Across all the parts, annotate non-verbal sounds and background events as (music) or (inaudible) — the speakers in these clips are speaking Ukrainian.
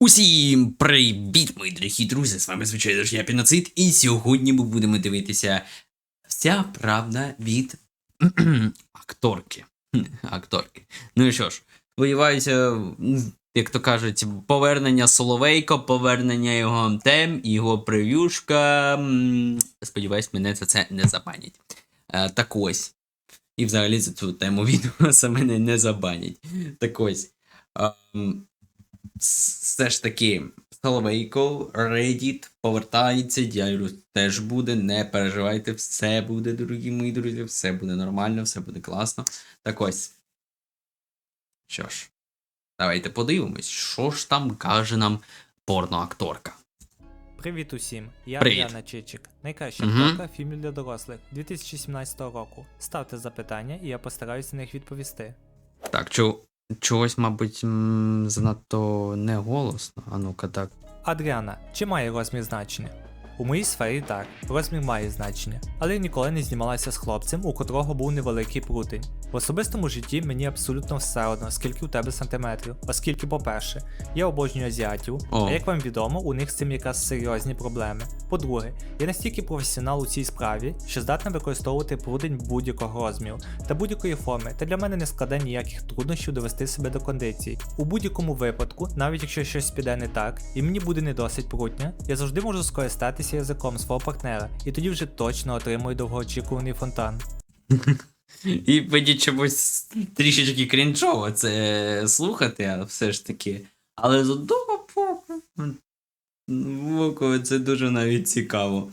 Усім привіт, мої дорогі друзі! З вами звичайно ж я Піноцид, і сьогодні ми будемо дивитися вся правда від (clears throat) акторки. (clears throat) акторки. Ну і що ж, сподіваюся, як то кажуть, повернення Соловейко, повернення його тем, його прев'юшка. Сподіваюсь, мене за це не забанять. Е, так ось. І взагалі за цю тему відео (laughs) мене не забанять. Так ось. Все ж таки, Соловейко, Reddit повертається, Діалюс теж буде, не переживайте, все буде, дорогі мої друзі, все буде нормально, все буде класно. Так ось. Що ж, давайте подивимось, що ж там каже нам порноакторка. Привіт усім, я. Яна Чичик, найкраща акторка фільмів для дорослих 2017 року. Ставте запитання, і я постараюся на них відповісти. Так, чо, чогось, мабуть, занадто не голосно. А ну-ка так. Адріана, чи має розмір значення? У моїй сфері так, розмір має значення, але я ніколи не знімалася з хлопцем, у котрого був невеликий прутень. В особистому житті мені абсолютно все одно, скільки у тебе сантиметрів, оскільки, по-перше, я обожнюю азіатів, а як вам відомо, у них з цим якраз серйозні проблеми. По-друге, я настільки професіонал у цій справі, що здатна використовувати прудень будь-якого розміру та будь-якої форми, та для мене не складе ніяких труднощів довести себе до кондиції. У будь-якому випадку, навіть якщо щось піде не так, і мені буде не досить прутня, я завжди можу скористатися язиком свого партнера, і тоді вже точно отримую довгоочікуваний фонтан. І мені чомусь трішечки крінжово це слухати, але все ж таки. Але з одного боку це дуже навіть цікаво.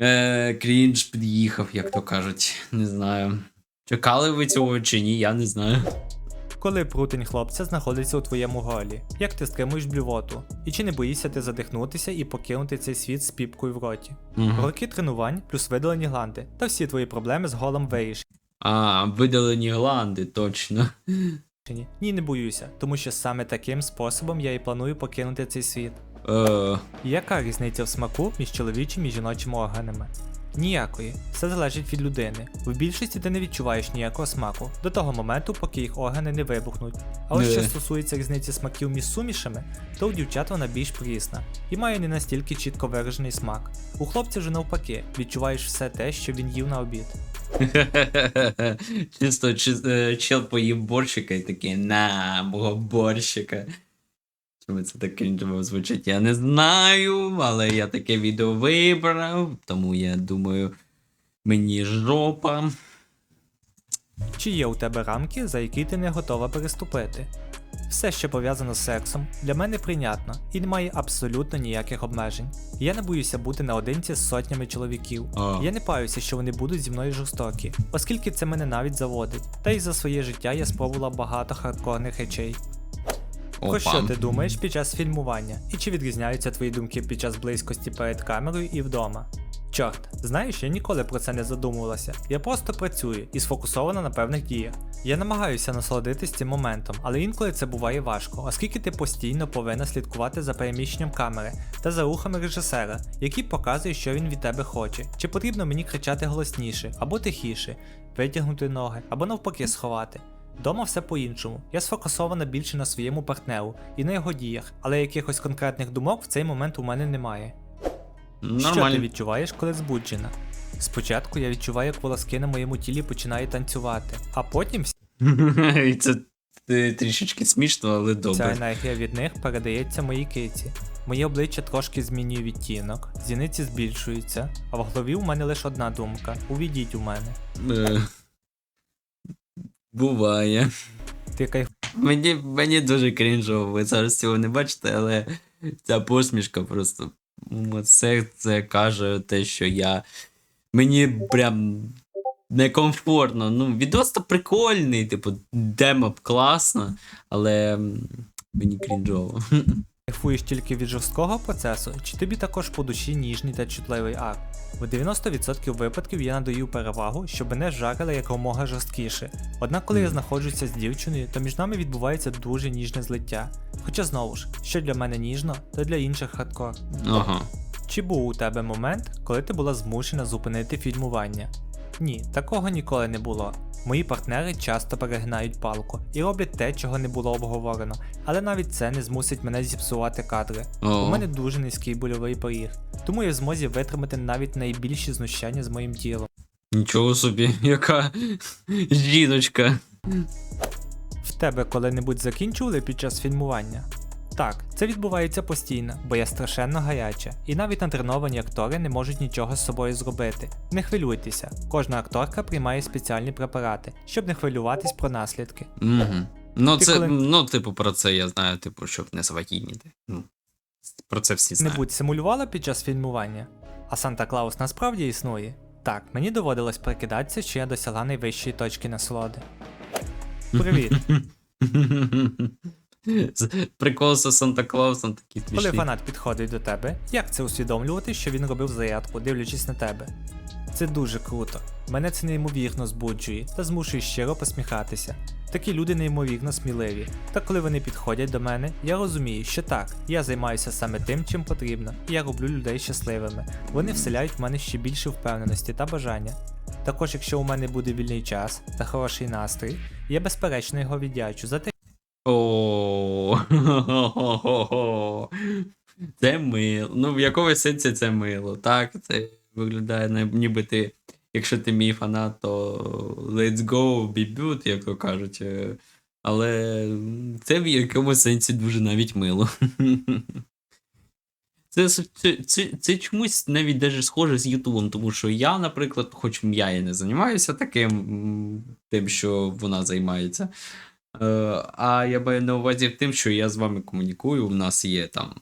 Е, крінж під'їхав, як то кажуть. Не знаю. Чекали ви цього чи ні, я не знаю. Коли прутень хлопця знаходиться у твоєму голі, як ти стримуєш блювоту? І чи не боїшся ти задихнутися і покинути цей світ з піпкою в роті? Мгм. Роки тренувань плюс видалені гланди, та всі твої проблеми з голом вирішені. А, видалені гланди, точно. Ні, не боюся, тому що саме таким способом я і планую покинути цей світ. Е, Яка різниця в смаку між чоловічим і жіночим органами? Ніякої, все залежить від людини. В більшості ти не відчуваєш ніякого смаку до того моменту, поки їх органи не вибухнуть. А ось що стосується різниці смаків між сумішами, то у дівчат вона більш прісна і має не настільки чітко виражений смак. У хлопця вже навпаки, відчуваєш все те, що він їв на обід. (laughs) Чисто чи, е, чел поїв борщика і такий на мого борщика. Чому це так крінжово звучить? Я не знаю, але я таке відео вибрав, тому я думаю, мені жопа. Чи є у тебе рамки, за які ти не готова переступити? Все, що пов'язано з сексом, для мене прийнятно і немає абсолютно ніяких обмежень. Я не боюся бути наодинці з сотнями чоловіків. О. Я не паюся, що вони будуть зі мною жорстокі, оскільки це мене навіть заводить. Та й за своє життя я спробувала багато хардкорних речей. Про що ти думаєш під час фільмування? І чи відрізняються твої думки під час близькості перед камерою і вдома? Чорт, знаєш, я ніколи про це не задумувалася. Я просто працюю і сфокусована на певних діях. Я намагаюся насолодитись цим моментом, але інколи це буває важко, оскільки ти постійно повинна слідкувати за переміщенням камери та за рухами режисера, який показує, що він від тебе хоче. Чи потрібно мені кричати голосніше або тихіше, витягнути ноги або навпаки сховати. Дома все по-іншому. Я сфокусована більше на своєму партнеру і на його діях, але якихось конкретних думок в цей момент у мене немає. Що ти Нормально. відчуваєш, коли збуджена? Спочатку я відчуваю, як волоски на моєму тілі починають танцювати, а потім (laughs) І це е, трішечки смішно, але добре. енергія від них передається моїй киці. Моє обличчя трошки змінює відтінок, зіниці збільшуються, а в голові у мене лише одна думка: увійдіть у мене. Буває. Ти кайф... Мені, мені дуже крінжово, ви зараз цього не бачите, але ця посмішка просто. Це, це каже те, що я. Мені прям некомфортно. Ну, відос то прикольний, типу, демо класно, але мені крінжово. (laughs) кайфуєш тільки від жорсткого процесу, чи тобі також по душі ніжний та чутливий акт? В 90% випадків я надаю перевагу, щоб мене жарили якомога жорсткіше. Однак, коли я знаходжуся з дівчиною, то між нами відбувається дуже ніжне злиття. Хоча знову ж, що для мене ніжно, то для інших хардкор. Ага. Чи був у тебе момент, коли ти була змушена зупинити фільмування? Ні, такого ніколи не було. Мої партнери часто перегинають палку і роблять те, чого не було обговорено, але навіть це не змусить мене зіпсувати кадри. О. У мене дуже низький больовий поріг, тому я в змозі витримати навіть найбільші знущання з моїм тілом. Нічого собі, яка жіночка. В тебе коли-небудь закінчували під час фільмування? Так, це відбувається постійно, бо я страшенно гаряча, і навіть натреновані актори не можуть нічого з собою зробити. Не хвилюйтеся, кожна акторка приймає спеціальні препарати, щоб не хвилюватись про наслідки. Угу. Ну, Ти це, коли- ну, типу, про це я знаю, типу, щоб не завагітніти. Ну, про це всі знають. будь симулювала під час фільмування. А Санта Клаус насправді існує. Так, мені доводилось прикидатися, що я досягла найвищої точки насолоди. (laughs) Привіт! (laughs) Прикол з Санта Клаусом такий Коли фанат підходить до тебе, як це усвідомлювати, що він робив зарядку, дивлячись на тебе? Це дуже круто. Мене це неймовірно збуджує та змушує щиро посміхатися. Такі люди неймовірно сміливі. Та коли вони підходять до мене, я розумію, що так, я займаюся саме тим, чим потрібно, і я роблю людей щасливими. Вони вселяють в мене ще більше впевненості та бажання. Також, якщо у мене буде вільний час та хороший настрій, я безперечно його віддячу за те, О, (laughs) Це мило. Ну, в якомусь сенсі це мило. Так, це виглядає ніби ти, якщо ти мій фанат, то let's go, be як то кажуть. Е, Але це в якомусь сенсі дуже навіть мило. (laughs) Це, це, це, це чомусь навіть даже схоже з Ютубом, тому що я, наприклад, хоч я і не займаюся таким, тим, що вона займається. Е, а я маю на увазі тим, що я з вами комунікую. У нас є там.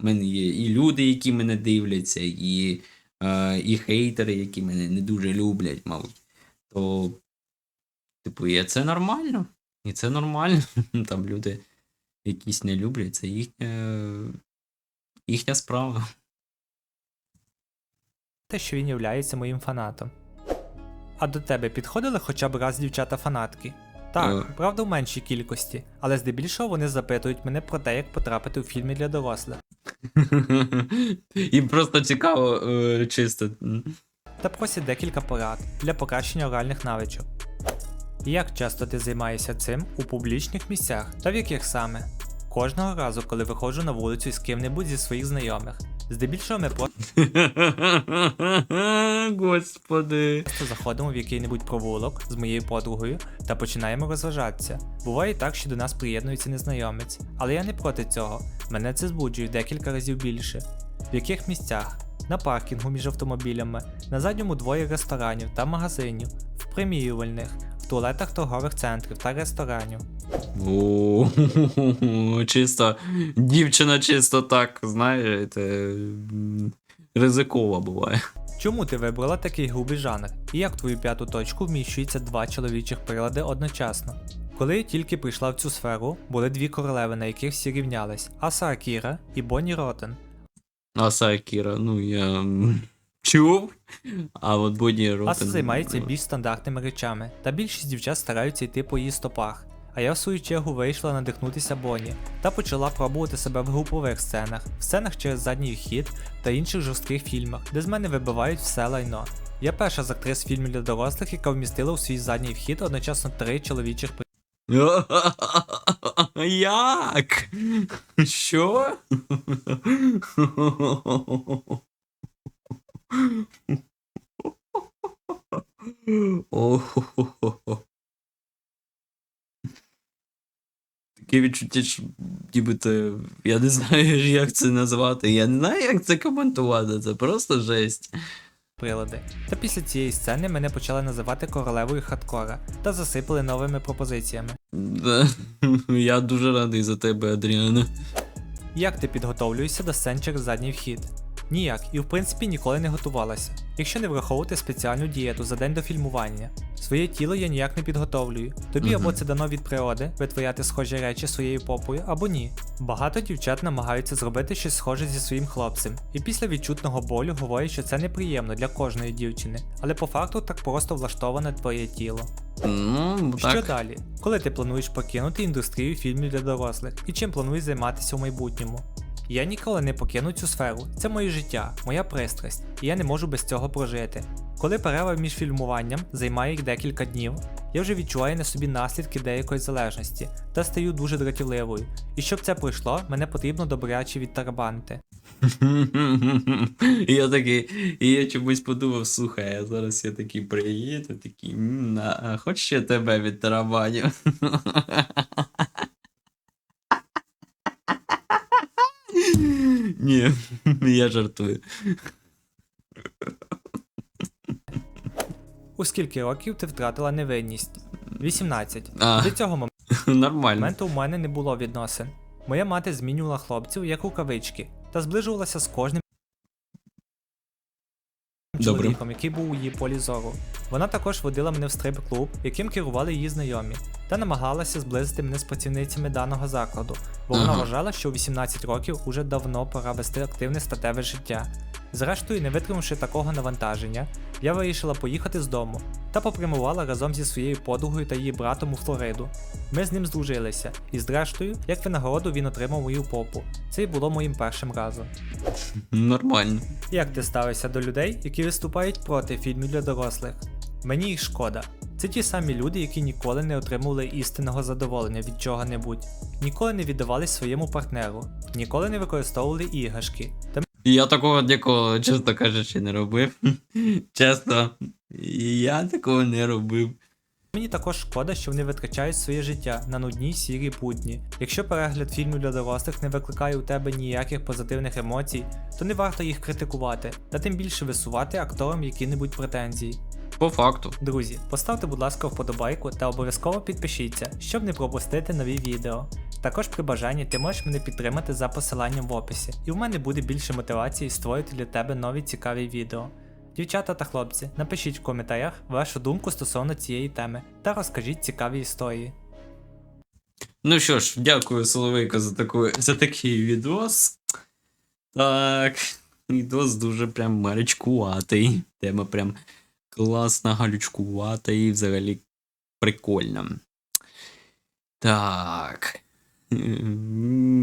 У мене є і люди, які мене дивляться, і, е, і хейтери, які мене не дуже люблять, мабуть. То, типу, і це нормально. І це нормально. (laughs) Там люди якісь не люблять, це їхня, їхня справа. що він являється моїм фанатом. А до тебе підходили хоча б раз дівчата-фанатки? Так, Е. правда в меншій кількості, але здебільшого вони запитують мене про те, як потрапити у фільми для дорослих. (laughs) Їм просто цікаво, е, чисто. та просять декілька порад для покращення оральних навичок. Як часто ти займаєшся цим у публічних місцях та в яких саме? Кожного разу, коли виходжу на вулицю з ким-небудь зі своїх знайомих. Здебільшого ми (laughs) Господи. просто заходимо в який-небудь провулок з моєю подругою та починаємо розважатися. Буває так, що до нас приєднується незнайомець, але я не проти цього. Мене це збуджує декілька разів більше. В яких місцях? На паркінгу між автомобілями, на задньому дворі ресторанів та магазинів, в примірювальних, в туалетах торгових центрів та ресторанів. О, (laughs) чисто, дівчина чисто так, знаєте, ризикова буває. Чому ти вибрала такий грубий жанр? І як в твою п'яту точку вміщується два чоловічих прилади одночасно? Коли я тільки прийшла в цю сферу, були дві королеви, на яких всі рівнялись: Аса Акіра і Бонні Ротен. Аса Кіра, ну я чув. А от Боді Ротен. Аса займається більш стандартними речами, та більшість дівчат стараються йти по її стопах. А я в свою чергу вийшла надихнутися Бонні та почала пробувати себе в групових сценах, в сценах через задній вхід та інших жорстких фільмах, де з мене вибивають все лайно. Я перша з актрис фільмів для дорослих, яка вмістила у свій задній вхід одночасно три чоловічих (laughs) Як? Що? (laughs) О-хо-хо-хо. Таке відчуття, що нібито я не знаю, як це назвати. Я не знаю, як це коментувати. Це просто жесть. прилади. Та після цієї сцени мене почали називати королевою хардкора та засипали новими пропозиціями. (laughs) Я дуже радий за тебе, Адріана. Як ти підготовлюєшся до сцен через задній вхід? Ніяк, і в принципі ніколи не готувалася, якщо не враховувати спеціальну дієту за день до фільмування. Своє тіло я ніяк не підготовлюю. Тобі Мгм. або це дано від природи витворяти схожі речі своєю попою, або ні. Багато дівчат намагаються зробити щось схоже зі своїм хлопцем, і після відчутного болю говорять, що це неприємно для кожної дівчини, але по факту так просто влаштоване твоє тіло. Ну, Що так. далі? Коли ти плануєш покинути індустрію фільмів для дорослих і чим плануєш займатися у майбутньому? Я ніколи не покину цю сферу. Це моє життя, моя пристрасть, і я не можу без цього прожити. Коли перерва між фільмуванням займає їх декілька днів, я вже відчуваю на собі наслідки деякої залежності та стаю дуже дратівливою. І щоб це пройшло, мене потрібно добряче відтарабанити. (laughs) Я такий, і я чомусь подумав, слухай, а зараз я такий приїду, такий, «М, а, хочеш я тебе від (laughs) Ні, (laughs) я жартую. У скільки років ти втратила невинність? 18. А, До цього (laughs) нормально. моменту у мене не було відносин. Моя мати змінювала хлопців як рукавички та зближувалася з кожним Добре. чоловіком, який був у її полі зору. Вона також водила мене в стрип-клуб, яким керували її знайомі, та намагалася зблизити мене з працівницями даного закладу, бо вона вважала, що у 18 років уже давно пора вести активне статеве життя. Зрештою, не витримавши такого навантаження, я вирішила поїхати з дому та попрямувала разом зі своєю подругою та її братом у Флориду. Ми з ним здружилися, і зрештою, як винагороду він отримав мою попу. Це й було моїм першим разом. Нормально. Як ти ставишся до людей, які виступають проти фільмів для дорослих? Мені їх шкода. Це ті самі люди, які ніколи не отримували істинного задоволення від чого-небудь, ніколи не віддавались своєму партнеру, ніколи не використовували іграшки та Я такого ніколи, чесно кажучи, не робив. (laughs) Чесно, я такого не робив. Мені також шкода, що вони витрачають своє життя на нудні сірі будні. Якщо перегляд фільмів для дорослих не викликає у тебе ніяких позитивних емоцій, то не варто їх критикувати, та тим більше висувати акторам які-небудь претензії. По факту. Друзі, поставте, будь ласка, вподобайку та обов'язково підпишіться, щоб не пропустити нові відео. Також при бажанні ти можеш мене підтримати за посиланням в описі, і в мене буде більше мотивації створити для тебе нові цікаві відео. Дівчата та хлопці, напишіть в коментарях вашу думку стосовно цієї теми та розкажіть цікаві історії. Ну що ж, дякую, Соловейко, за, таку, за такий відос. Так, відос дуже прям гарячкуватий. Тема прям класна, гарячкувата і взагалі прикольна. Так.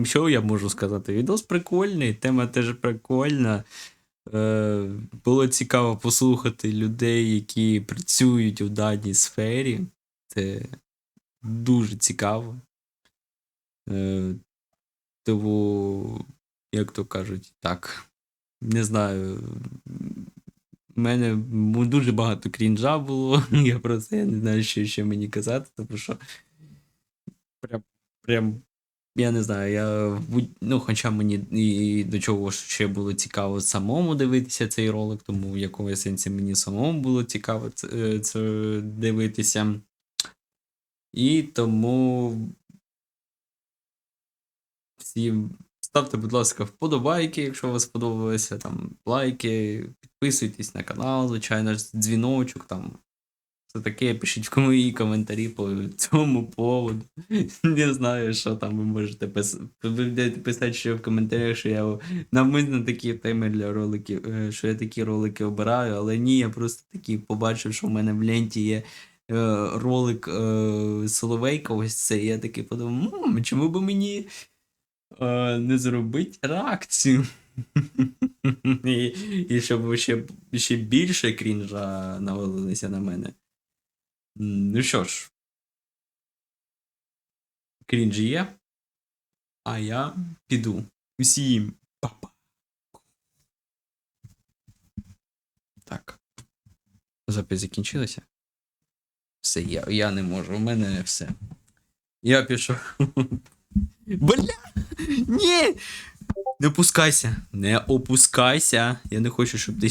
Що я можу сказати? Відос прикольний, тема теж прикольна. Е, було цікаво послухати людей, які працюють у даній сфері. Це дуже цікаво. Е, тому, як то кажуть, так. Не знаю. У мене дуже багато крінжа було. (laughs) Я про це не знаю, що ще мені казати, тому що. Прям, прям я не знаю, я ну, хоча мені і до чого ще було цікаво самому дивитися цей ролик, тому в якому сенсі мені самому було цікаво це, це дивитися. І тому всім ставте, будь ласка, вподобайки, якщо вам сподобалося, там лайки, підписуйтесь на канал, звичайно дзвіночок там. Це таке, пишіть мої коментарі по цьому поводу. (laughs) Не знаю, що там ви можете писати. Ви писати ще в коментарях, що я навмисно такі теми для роликів, е, що я такі ролики обираю, але ні, я просто такий побачив, що в мене в ленті є е, ролик е, Соловейка, ось це. І я такий подумав, чому би мені не зробити реакцію? (laughs) і, і щоб ще, ще більше крінжа навалилися на мене. Ну що ж. Крінж є. А я піду. Усім. Па-па. Так. Запис закінчилася. Все, я, я не можу, у мене все. Я пішов. (laughs) Бля! Ні! Не опускайся! Не опускайся! Я не хочу, щоб ти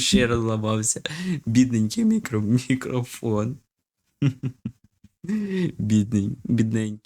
ще, раз ламався. Бідненький мікро, мікрофон. (laughs) Бідненький.